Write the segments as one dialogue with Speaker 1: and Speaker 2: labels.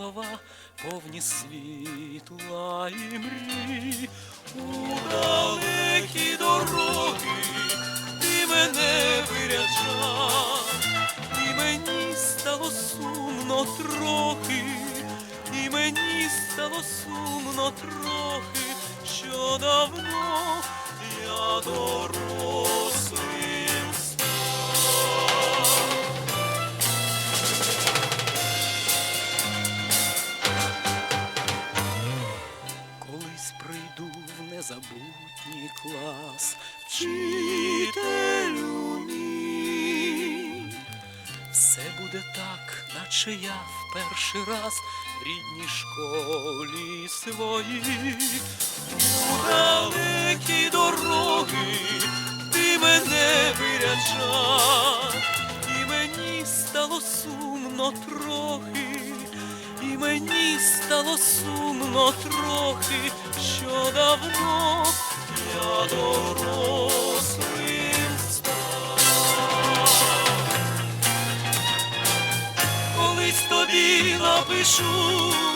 Speaker 1: слова, повні світла і мрій. У далекі дороги ти мене виряджав, буде так, наче я в перший раз в рідній школі своїй. У далекі дороги ти мене виряджав, і мені стало сумно трохи, і мені стало сумно трохи, що давно я дорослим тобі напишу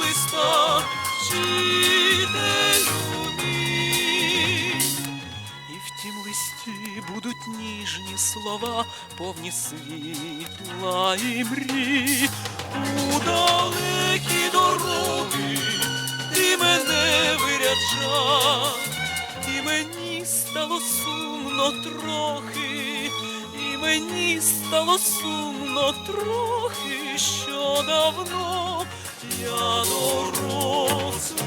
Speaker 1: листа, вчителю мій. І в тім листі будуть ніжні слова, повні світла і мрій. У далекі дороги ти мене виряджав, і мені стало сумно трохи, і мені стало сумно трохи, що давно я дорослим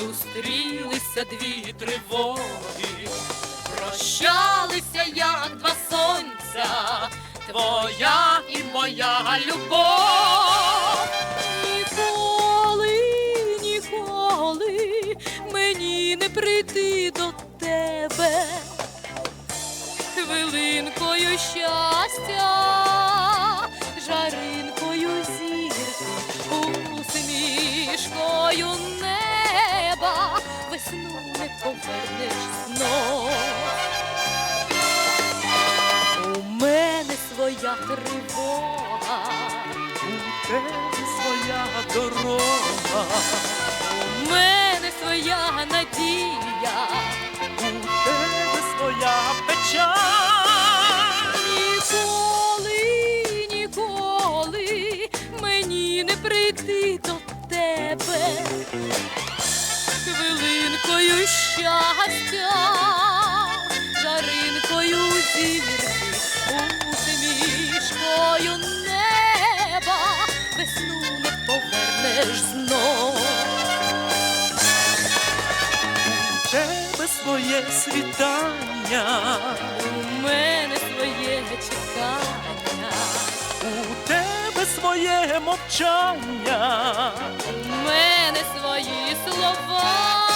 Speaker 1: зустрілися дві тривоги, прощалися, як два сонця, твоя і моя любов.
Speaker 2: Ніколи, ніколи мені не прийти до тебе хвилинкою щастя, жаринкою зірки, усмішкою неба, весну не повернеш знов. У мене своя тривога.
Speaker 1: У тебе своя дорога,
Speaker 2: У мене своя надія, чекання,
Speaker 1: у тебе своє мовчання.
Speaker 2: у мене свої слова.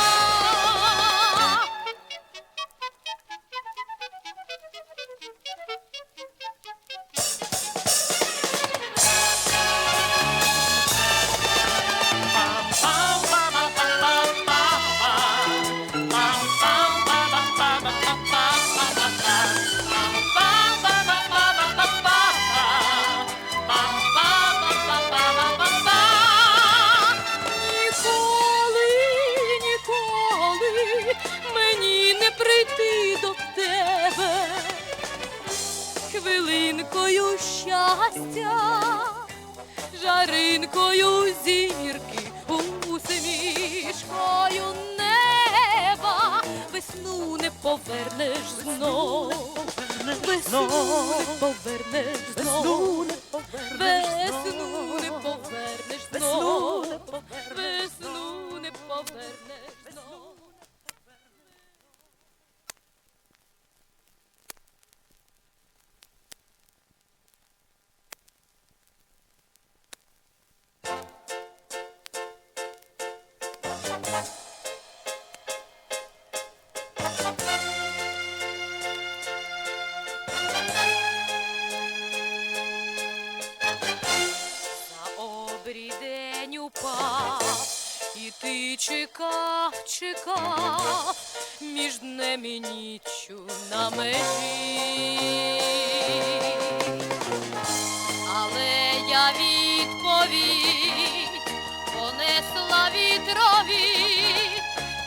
Speaker 2: Щастя, жаринкою зірки, усмішкою неба, весну не повернеш знов, весну не повернеш знов, весну день упав, і ти чекав, чекав між днем і ніччю на межі, але я відповідь понесла вітрові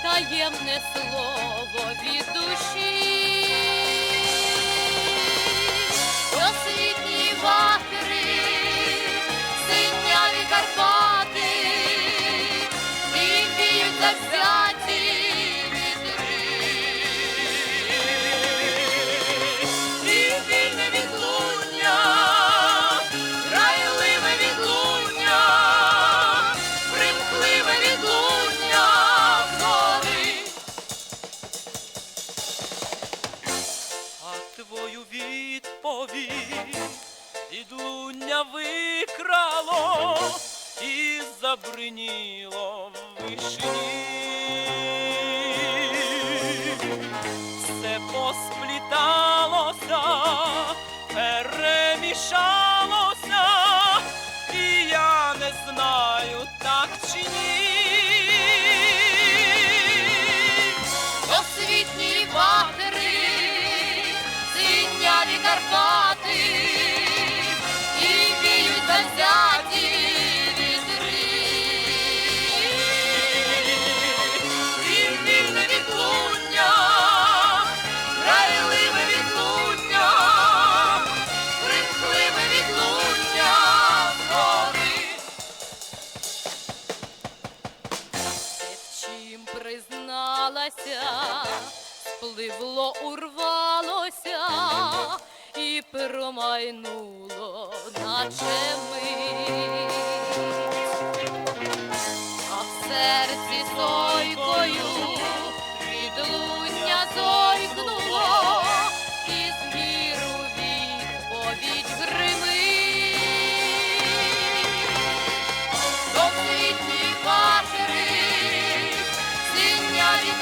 Speaker 2: таємне слово від душі.
Speaker 1: Поспліталося, перемішалося,
Speaker 2: призналася, спливло, урвалося і промайнуло, наче мить.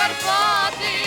Speaker 2: barbate